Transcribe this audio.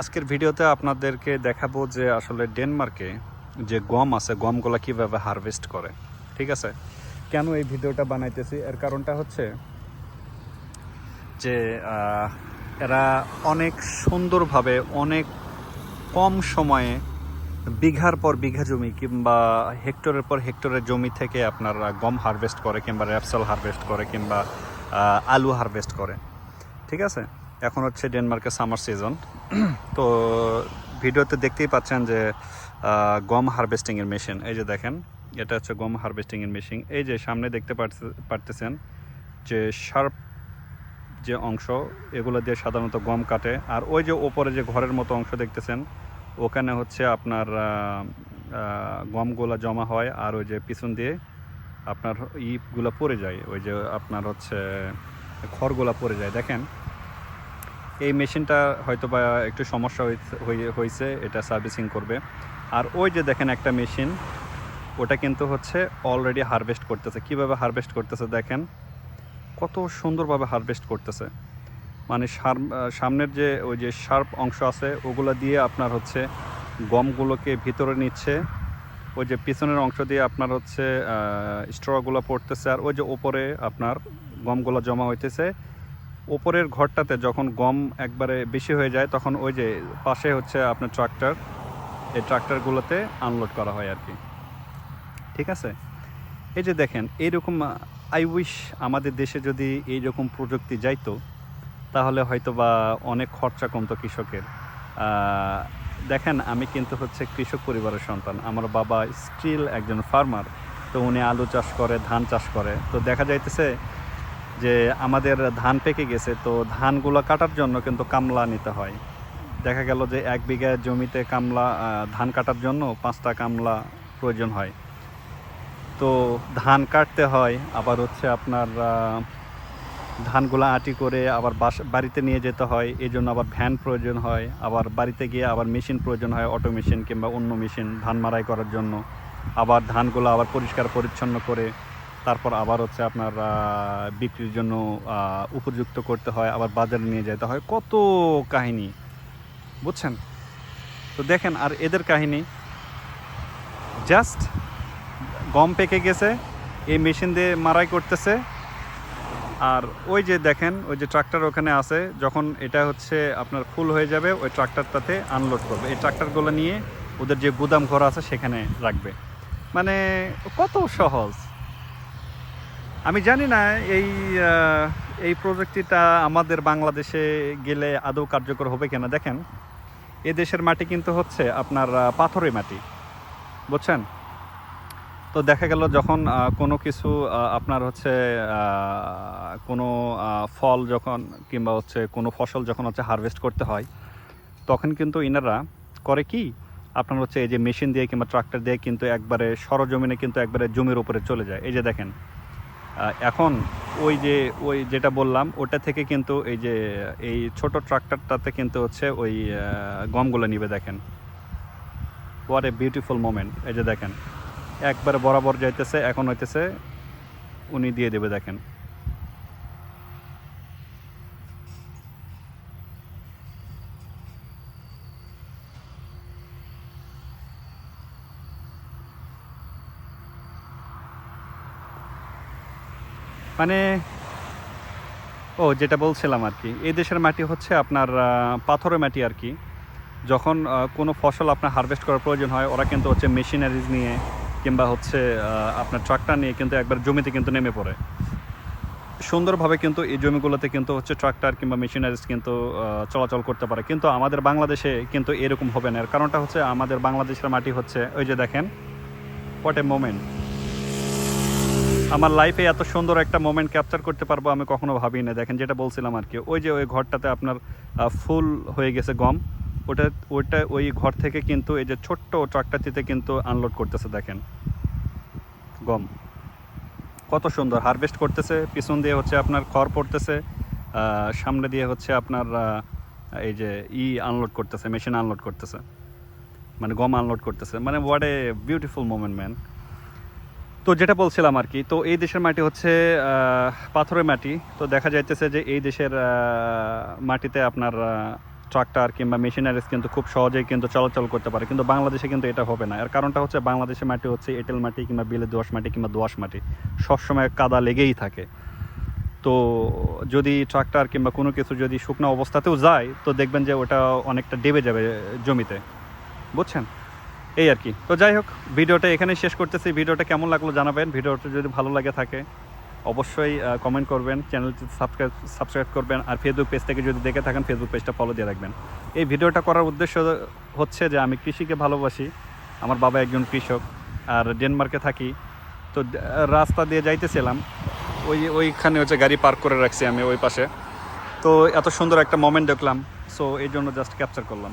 আজকের ভিডিওতে আপনাদেরকে দেখাবো যে আসলে ডেনমার্কে যে গম আছে, গমগুলা কীভাবে হারভেস্ট করে, ঠিক আছে? কেন এই ভিডিওটা বানাইতেছি? এর কারণটা হচ্ছে যে এরা অনেক সুন্দরভাবে অনেক কম সময়ে বিঘার পর বিঘা জমি কিংবা হেক্টরের পর হেক্টরের জমি থেকে আপনার গম হারভেস্ট করে কিংবা র্যাপসাল হারভেস্ট করে কিংবা আলু হারভেস্ট করে, ঠিক আছে? এখন হচ্ছে ডেনমার্কের সামার সিজন। তো ভিডিওতে দেখতেই পাচ্ছেন যে গম হারভেস্টিংয়ের মেশিন। এই যে দেখেন, এটা হচ্ছে গম হারভেস্টিংয়ের মেশিন। এই যে সামনে দেখতে পারতে- পারতেছেন যে শার্প যে অংশ, এগুলো দিয়ে সাধারণত গম কাটে। আর ওই যে ওপরে যে ঘরের মতো অংশ দেখতেছেন, ওখানে হচ্ছে আপনার গমগুলা জমা হয় আর ওই যে পিছন দিয়ে আপনার ইগুলো পড়ে যায়। ওই যে আপনার হচ্ছে খড়গুলা পড়ে যায়। দেখেন এই মেশিনটা হয়তো বা একটু সমস্যা হয়েছে- হয়ে- এটা সার্ভিসিং করবে। আর ওই যে দেখেন একটা মেশিন, ওটা কিন্তু হচ্ছে অলরেডি হারভেস্ট করতেছে। কীভাবে হারভেস্ট করতেছে দেখেন? কত সুন্দরভাবে হারভেস্ট করতেছে। মানে সামনের যে ওই যে শার্প অংশ আছে, ওগুলো দিয়ে আপনার হচ্ছে গমগুলোকে ভিতরে নিচ্ছে। ওই যে পিছনের অংশ দিয়ে আপনার হচ্ছে স্ট্রগুলো পড়তেছে। আর ওই যে ওপরে আপনার গমগুলো জমা হইতেছে। ওপরের ঘরটাতে যখন গম একবারে বেশি হয়ে যায়, তখন ওই যে পাশে হচ্ছে আপনার ট্রাক্টর। এই ট্রাক্টরগুলোতে আনলোড করা হয় আর কি। ঠিক আছে? এই যে দেখেন, এইরকম আই উইশ আমাদের দেশে যদি এইরকম প্রযুক্তি যাইতো, তাহলে হয়তো বা অনেক খরচা কমতো কৃষকের। দেখেন, আমি কিন্তু হচ্ছে কৃষক পরিবারের সন্তান। আমার বাবা স্টিল একজন ফার্মার তো উনি আলু চাষ করে, ধান চাষ করে। তো দেখা যাইতেছে যে আমাদের ধান পেকে গেছে, তো ধানগুলো কাটার জন্য কিন্তু কামলা নিতে হয়। দেখা গেল যে এক বিঘা জমিতে কামলা ধান কাটার জন্য পাঁচটা কামলা প্রয়োজন হয়। তো ধান কাটতে হয়, আবার হচ্ছে আপনার ধানগুলো আটি করে আবার বাস, বাড়িতে নিয়ে যেতে হয় এই জন্য আবার ভ্যান প্রয়োজন হয়, আবার বাড়িতে গিয়ে আবার মেশিন প্রয়োজন হয়, অটো মেশিন কিংবা অন্য মেশিন ধান মারাই করার জন্য। আবার ধানগুলো আবার পরিষ্কার পরিচ্ছন্ন করে তারপর আবার হচ্ছে আপনার বিক্রির জন্য উপযুক্ত করতে হয়, আবার বাজারে নিয়ে যেতে হয়। কত কাহিনী, বুঝছেন? তো দেখেন, আর এদের কাহিনী, জাস্ট গম পেকে গেছে, এই মেশিন দিয়ে মারাই করতেছে। আর ওই যে দেখেন, ওই যে ট্রাক্টর ওখানে আছে, যখন এটা হচ্ছে আপনার ফুল হয়ে যাবে, ওই ট্রাক্টরটাতে আনলোড করবে। এই ট্রাক্টরগুলো নিয়ে ওদের যে গুদাম ঘর আছে, সেখানে রাখবে। মানে কত সহজ। আমি জানি না, এই এই প্রযুক্তিটা আমাদের বাংলাদেশে গেলে আদৌ কার্যকর হবে কিনা। দেখেন, এ দেশের মাটি কিন্তু হচ্ছে আপনার পাথরের মাটি, বুঝছেন? তো দেখা গেল যখন কোনো কিছু আপনার হচ্ছে কোনো ফল যখন কিংবা হচ্ছে কোনো ফসল যখন হচ্ছে হারভেস্ট করতে হয়, তখন কিন্তু ইনারা করে কি, আপনার হচ্ছে এই যে মেশিন দিয়ে কিংবা ট্রাক্টর দিয়ে কিন্তু একবারে সরজমিনে কিন্তু একবারে জমির উপরে চলে যায়। এই যে দেখেন এখন ওই যে, ওই যেটা বললাম, ওটা থেকে কিন্তু এই যে, এই ছোট ট্রাক্টরটাতে কিন্তু হচ্ছে ওই গমগুলো নিবে দেখেন। ওয়ার এ বিউটিফুল মোমেন্ট এই যে দেখেন, একবারে বরাবর যাইতেছে, এখন হইতেছে উনি দিয়ে দেবে দেখেন। মানে ও, যেটা বলছিলাম আর কি, এই দেশের মাটি হচ্ছে আপনার পাথরের মাটি আর কি। যখন কোনো ফসল আপনার হারভেস্ট করার প্রয়োজন হয়, ওরা কিন্তু হচ্ছে মেশিনারিজ নিয়ে কিংবা হচ্ছে আপনার ট্রাক্টর নিয়ে কিন্তু একবার জমিতে কিন্তু নেমে পড়ে। সুন্দরভাবে কিন্তু এই জমিগুলোতে কিন্তু হচ্ছে ট্রাক্টর কিংবা মেশিনারিজ কিন্তু চলাচল করতে পারে। কিন্তু আমাদের বাংলাদেশে কিন্তু এরকম হবে না। কারণটা হচ্ছে আমাদের বাংলাদেশের মাটি হচ্ছে, ওই যে দেখেন হোয়াট এ মোমেন্ট আমার লাইফে এত সুন্দর একটা মোমেন্ট ক্যাপচার করতে পারব আমি কখনো ভাবি না দেখেন যেটা বলছিলাম আর কি, ওই যে ওই ঘরটাতে আপনার ফুল হয়ে গেছে গম, ওটা ওইটা ওই ঘর থেকে কিন্তু এই যে ছোট্ট ট্রাক্টরটিতে কিন্তু আনলোড করতেছে, দেখেন। গম। কত সুন্দর হারভেস্ট করতেছে, পিছন দিয়ে হচ্ছে আপনার খড় পড়তেছে সামনে দিয়ে হচ্ছে আপনার এই যে ই আনলোড করতেছে মেশিন আনলোড করতেছে। মানে গম আনলোড করতেছে। মানে what a beautiful moment man তো যেটা বলছিলাম আর কি, তো এই দেশের মাটি হচ্ছে পাথরের মাটি। তো দেখা যাইতেছে যে এই দেশের মাটিতে আপনার ট্রাক্টর কিংবা মেশিনারিজ কিন্তু খুব সহজেই কিন্তু চলাচল করতে পারে। কিন্তু বাংলাদেশে কিন্তু এটা হবে না। এর কারণটা হচ্ছে বাংলাদেশের মাটি হচ্ছে এঁটেল মাটি কিংবা বিলে দোয়াশ মাটি কিংবা দোয়াশ মাটি। সবসময় কাদা লেগেই থাকে। তো যদি ট্রাক্টর কিংবা কোনো কিছু যদি শুকনো অবস্থাতেও যায়, তো দেখবেন যে ওটা অনেকটা ডেবে যাবে জমিতে। বুঝছেন? এই আর কি। তো যাই হোক, ভিডিওটা এখানেই শেষ করতেছি। ভিডিওটা কেমন লাগল জানাবেন। ভিডিওটা যদি ভালো লাগে থাকে, অবশ্যই কমেন্ট করবেন, চ্যানেলটি সাবস্ক্রাইব সাবস্ক্রাইব করবেন, আর ফেসবুক পেজ থেকে যদি দেখে থাকেন ফেসবুক পেজটা ফলো দিয়ে রাখবেন। এই ভিডিওটা করার উদ্দেশ্য হচ্ছে যে আমি কৃষিকে ভালোবাসি। আমার বাবা একজন কৃষক, আর ডেনমার্কে থাকি। তো রাস্তা দিয়ে যাইতেছিলাম। ওই, ওইখানে হচ্ছে গাড়ি পার্ক করে রাখছি আমি ওই পাশে। তো এত সুন্দর একটা মোমেন্ট দেখলাম। সো এই জন্য জাস্ট ক্যাপচার করলাম।